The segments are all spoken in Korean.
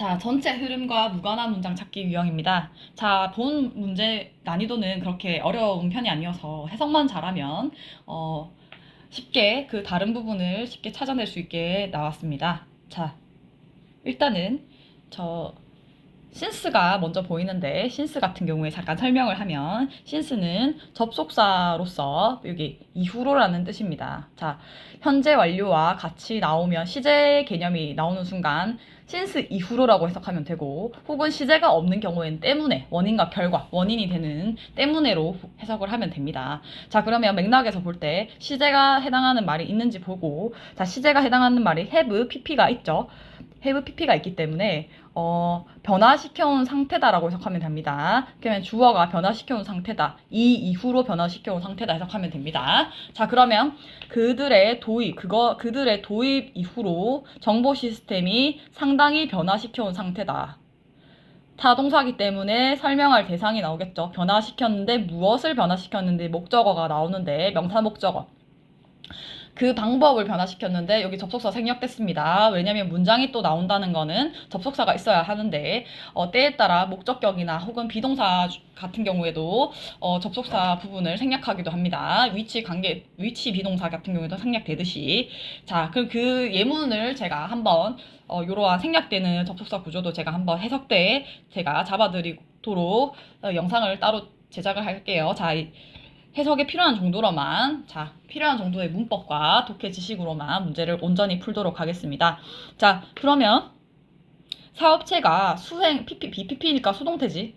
자, 전체 흐름과 무관한 문장 찾기 유형입니다. 자, 본 문제 난이도는 그렇게 어려운 편이 아니어서 해석만 잘하면 어, 쉽게 그 다른 부분을 쉽게 찾아낼 수 있게 나왔습니다. 자, 일단은 저 신스가 먼저 보이는데 신스 같은 경우에 잠깐 설명을 하면 신스는 접속사로서 여기 이후로라는 뜻입니다. 자, 현재 완료와 같이 나오면 시제 개념이 나오는 순간 신스 이후로라고 해석하면 되고 혹은 시제가 없는 경우에는 때문에 원인과 결과 원인이 되는 때문에로 해석을 하면 됩니다. 자 그러면 맥락에서 볼 때 시제가 해당하는 말이 있는지 보고 자 시제가 해당하는 말이 have pp가 있죠. Have pp가 있기 때문에 어, 변화시켜온 상태다라고 해석하면 됩니다. 그러면 주어가 변화시켜온 상태다. 이 이후로 변화시켜온 상태다 해석하면 됩니다. 자, 그러면 그들의 도입, 그거, 그들의 도입 이후로 정보 시스템이 상당히 변화시켜온 상태다. 타동사기 때문에 설명할 대상이 나오겠죠. 변화시켰는데 무엇을 변화시켰는데 목적어가 나오는데 명사 목적어. 그 방법을 변화시켰는데 여기 접속사 생략됐습니다. 왜냐면 문장이 또 나온다는 거는 접속사가 있어야 하는데 어, 때에 따라 목적격이나 혹은 비동사 같은 경우에도 어, 접속사 부분을 생략하기도 합니다. 위치 관계, 위치 비동사 같은 경우에도 생략되듯이 자 그럼 그 예문을 제가 한번 어, 이러한 생략되는 접속사 구조도 제가 한번 해석 때 제가 잡아드리도록 어, 영상을 따로 제작을 할게요. 자, 이 해석에 필요한 정도로만 자 필요한 정도의 문법과 독해 지식으로만 문제를 온전히 풀도록 하겠습니다. 자 그러면 사업체가 수행 PP BPP니까 수동태지.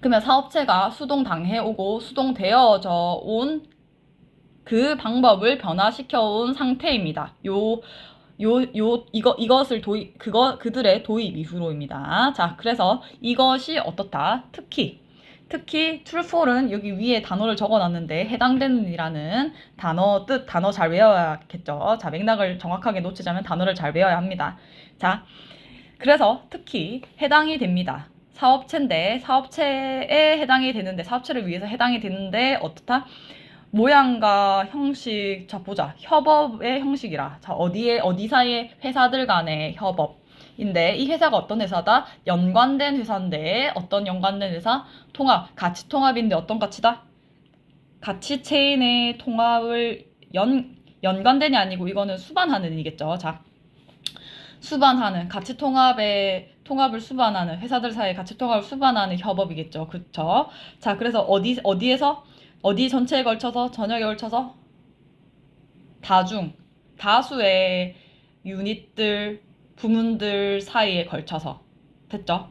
그러면 사업체가 수동 당해 오고 수동 되어져 온 그 방법을 변화시켜 온 상태입니다. 요 요, 요, 이거, 이것을 도입, 그거, 그들의 도입 이후로입니다. 자, 그래서 이것이 어떻다? 특히, 특히 fallen 여기 위에 단어를 적어놨는데 해당되는 이라는 단어 뜻 단어 잘 외워야겠죠. 자 맥락을 정확하게 놓치자면 단어를 잘 외워야 합니다. 자 그래서 특히 해당이 됩니다. 사업체인데 사업체에 해당이 되는데 사업체를 위해서 해당이 되는데 어떻다? 모양과 형식 자 보자 협업의 형식이라 자 어디에 어디사의 회사들 간의 협업 인데 이 회사가 어떤 회사다? 연관된 회사인데 어떤 연관된 회사? 통합, 가치 통합인데 어떤 가치다? 가치 체인의 통합을 연 연관된이 아니고 이거는 수반하는 이겠죠. 자, 수반하는 가치 통합의 통합을 수반하는 회사들 사이의 가치 통합을 수반하는 협업이겠죠. 그쵸? 자, 그래서 어디 어디에서 어디 전체에 걸쳐서 전역에 걸쳐서 다중 다수의 유닛들 부문들 사이에 걸쳐서 됐죠?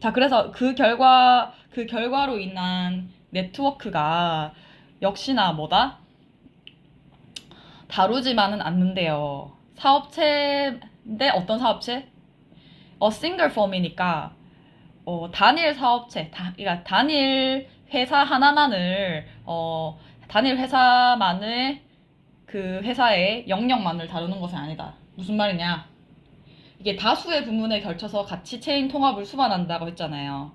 자, 그래서 그 결과 그 결과로 인한 네트워크가 역시나 뭐다? 다루지만은 않는데요. 사업체인데 어떤 사업체? 어 싱글 폼이니까 어 단일 사업체, 다, 그러니까 단일 회사 하나만을 어 단일 회사만을 그 회사의 영역만을 다루는 것은 아니다. 무슨 말이냐? 이게 다수의 부문에 걸쳐서 가치 체인 통합을 수반한다고 했잖아요.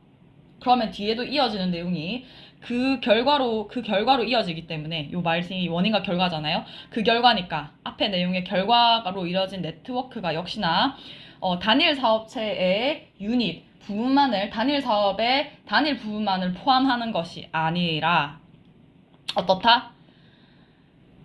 그러면 뒤에도 이어지는 내용이 그 결과로 그 결과로 이어지기 때문에 요 말씀이 원인과 결과잖아요. 그 결과니까 앞에 내용의 결과로 이뤄진 네트워크가 역시나 어, 단일 사업체의 유닛 부분만을 단일 사업의 단일 부분만을 포함하는 것이 아니라 어떻다?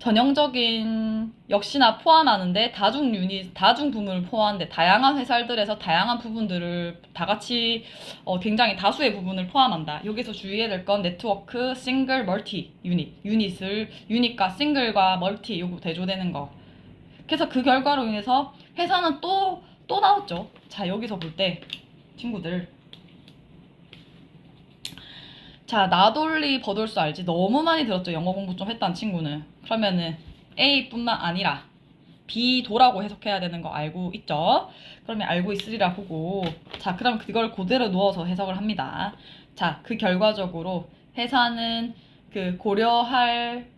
전형적인 역시나 포함하는데 다중 유닛, 다중 부문을 포함하는데 다양한 회사들에서 다양한 부분들을 다 같이 어, 굉장히 다수의 부분을 포함한다. 여기서 주의해야 될 건 네트워크, 싱글, 멀티 유닛, 유닛을 유닛과 싱글과 멀티 요거 대조되는 거. 그래서 그 결과로 인해서 회사는 또또 나왔죠. 자 여기서 볼 때 친구들 자, 나돌리 버돌수 알지? 너무 많이 들었죠. 영어 공부 좀 했다는 친구는. 그러면은 A뿐만 아니라 B도라고 해석해야 되는 거 알고 있죠? 그러면 알고 있으리라 보고 자, 그럼 그걸 그대로 누워서 해석을 합니다. 자, 그 결과적으로 회사는 그 고려할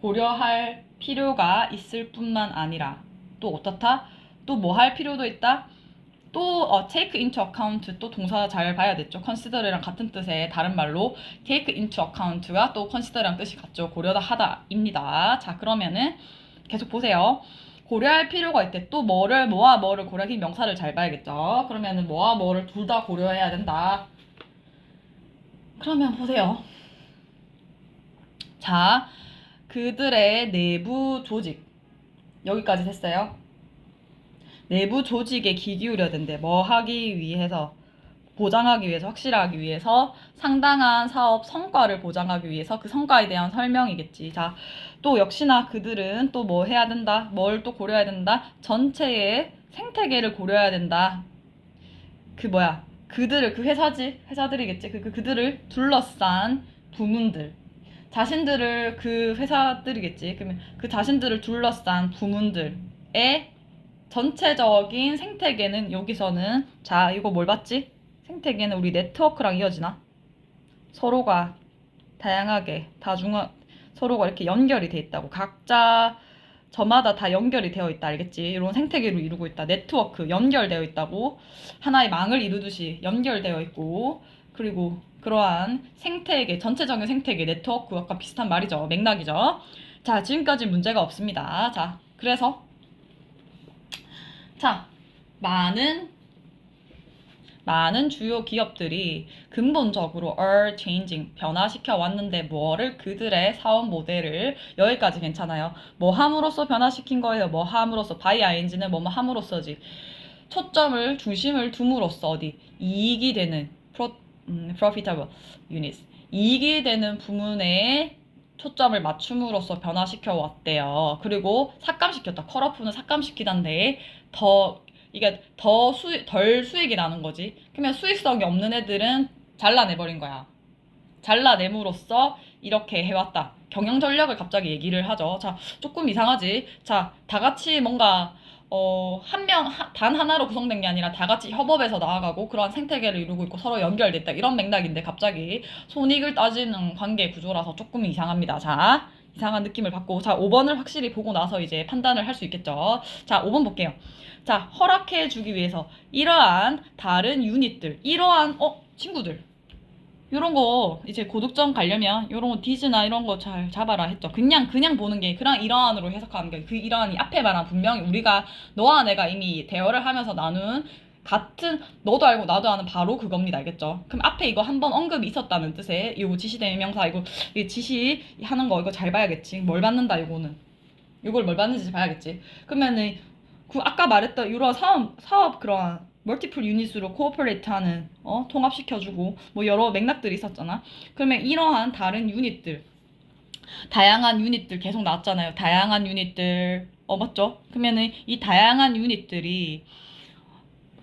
고려할 필요가 있을 뿐만 아니라 또 어떻다? 또 뭐 할 필요도 있다? 또 어, take into account 또 동사 잘 봐야 됐죠. consider랑 같은 뜻의 다른 말로 take into account가 또 consider랑 뜻이 같죠. 고려다 하다입니다. 자 그러면은 계속 보세요. 고려할 필요가 있대. 또 뭐를 뭐와 뭐를 고려하기 명사를 잘 봐야겠죠. 그러면은 뭐와 뭐를 둘 다 고려해야 된다. 그러면 보세요. 자, 그들의 내부 조직 여기까지 됐어요. 내부 조직에 귀 기울여야 된대. 뭐 하기 위해서 보장하기 위해서 확실하기 위해서 상당한 사업 성과를 보장하기 위해서 그 성과에 대한 설명이겠지. 자, 또 역시나 그들은 또 뭐 해야 된다. 뭘 또 고려해야 된다. 전체의 생태계를 고려해야 된다. 그 뭐야? 그들을 그 회사지 회사들이겠지. 그, 그 그들을 둘러싼 부문들. 자신들을 그 회사들이겠지. 그러면 그 자신들을 둘러싼 부문들의 전체적인 생태계는 여기서는 자 이거 뭘 봤지? 생태계는 우리 네트워크랑 이어지나? 서로가 다양하게 다중화 서로가 이렇게 연결이 돼 있다고. 각자 저마다 다 연결이 되어 있다 알겠지? 이런 생태계로 이루고 있다. 네트워크 연결되어 있다고. 하나의 망을 이루듯이 연결되어 있고. 그리고 그러한 생태계 전체적인 생태계 네트워크 약간 비슷한 말이죠. 맥락이죠. 자 지금까지 문제가 없습니다. 자 그래서 자, 많은 많은 주요 기업들이 근본적으로 are changing 변화시켜 왔는데 뭐를 그들의 사업 모델을 여기까지 괜찮아요. 뭐 함으로써 변화시킨 거예요. 뭐 함으로써 by ing는 뭐뭐 함으로써지. 초점을 중심을 둠으로써 어디 이익이 되는 pro, 음, profitable units 이익이 되는 부문에 초점을 맞춤으로써 변화시켜 왔대요. 그리고 삭감시켰다. 컬러프는 삭감시키던데 더 이게 더 수익 덜 수익이 나는 거지. 그러면 수익성이 없는 애들은 잘라내버린 거야. 잘라냄으로써 이렇게 해왔다. 경영 전략을 갑자기 얘기를 하죠. 자, 조금 이상하지. 자, 다 같이 뭔가 어, 한 명, 단 하나로 구성된 게 아니라 다 같이 협업해서 나아가고 그러한 생태계를 이루고 있고 서로 연결됐다. 이런 맥락인데 갑자기 손익을 따지는 관계 구조라서 조금 이상합니다. 자, 이상한 느낌을 받고. 자, 5번을 확실히 보고 나서 이제 판단을 할 수 있겠죠. 자, 5번 볼게요. 자, 허락해 주기 위해서 이러한 다른 유닛들, 이러한, 어, 친구들. 요런 거 이제 고득점 가려면 요런 거 디즈나 이런 거 잘 잡아라 했죠. 그냥 그냥 보는 게 그냥 이러한으로 해석하는 게 그 이러한이 앞에 말한 분명히 우리가 너와 내가 이미 대화를 하면서 나눈 같은 너도 알고 나도 아는 바로 그겁니다. 알겠죠? 그럼 앞에 이거 한번 언급이 있었다는 뜻의 이거 지시대명사 이거 이 지시 하는 거 이거 잘 봐야겠지. 뭘 받는다 이거는. 이걸 뭘 받는지 봐야겠지. 그러면은 그 아까 말했던 이런 사업 사업 그런 멀티플 유닛으로 코오퍼레이트 하는 어 통합시켜주고 뭐 여러 맥락들이 있었잖아. 그러면 이러한 다른 유닛들 다양한 유닛들 계속 나왔잖아요. 다양한 유닛들 어 맞죠? 그러면은 이 다양한 유닛들이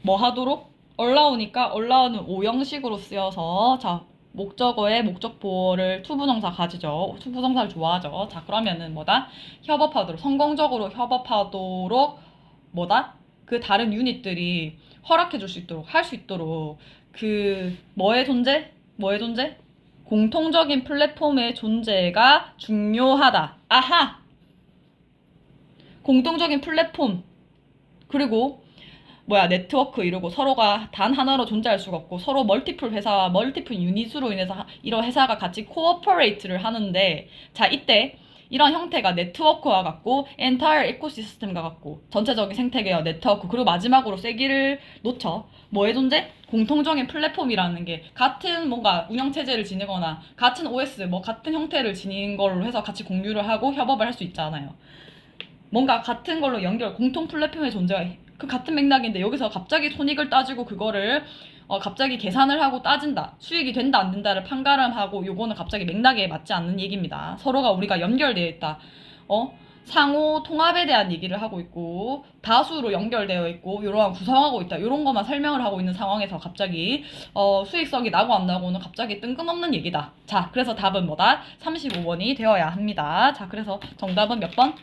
뭐 하도록 올라오니까 올라오는 오형식으로 쓰여서 자 목적어의 목적 보호를 투부정사 가지죠. 투부정사를 좋아하죠. 자 그러면은 뭐다 협업하도록 성공적으로 협업하도록 뭐다 그 다른 유닛들이 허락해 줄 수 있도록 할 수 있도록 그 뭐의 존재 뭐의 존재 공통적인 플랫폼의 존재가 중요하다. 아하! 공통적인 플랫폼. 그리고 뭐야 네트워크 이러고 서로가 단 하나로 존재할 수가 없고 서로 멀티플 회사와 멀티플 유닛으로 인해서 하- 이런 회사가 같이 코어퍼레이트를 하는데 자 이때 이런 형태가 네트워크와 같고 엔타이어 에코시스템과 같고 전체적인 생태계와 네트워크 그리고 마지막으로 세기를 놓쳐 뭐의 존재? 공통적인 플랫폼이라는 게 같은 뭔가 운영 체제를 지니거나 같은 OS 뭐 같은 형태를 지닌 걸로 해서 같이 공유를 하고 협업을 할 수 있잖아요. 뭔가 같은 걸로 연결 공통 플랫폼의 존재가 그 같은 맥락인데 여기서 갑자기 손익을 따지고 그거를 어, 갑자기 계산을 하고 따진다 수익이 된다 안 된다를 판가름하고 요거는 갑자기 맥락에 맞지 않는 얘기입니다. 서로가 우리가 연결되어 있다. 어? 상호 통합에 대한 얘기를 하고 있고 다수로 연결되어 있고 이러한 구성하고 있다. 이런 것만 설명을 하고 있는 상황에서 갑자기 어, 수익성이 나고 안 나고는 갑자기 뜬금없는 얘기다. 자 그래서 답은 뭐다? 35번이 되어야 합니다. 자 그래서 정답은 몇 번?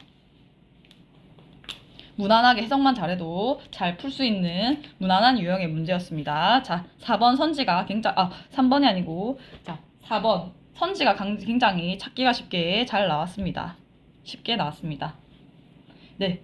무난하게 해석만 잘해도 잘 풀 수 있는 무난한 유형의 문제였습니다. 자, 4번 선지가 굉장히, 아, 3번이 아니고, 자, 4번 선지가 강- 굉장히 찾기가 쉽게 잘 나왔습니다. 쉽게 나왔습니다. 네.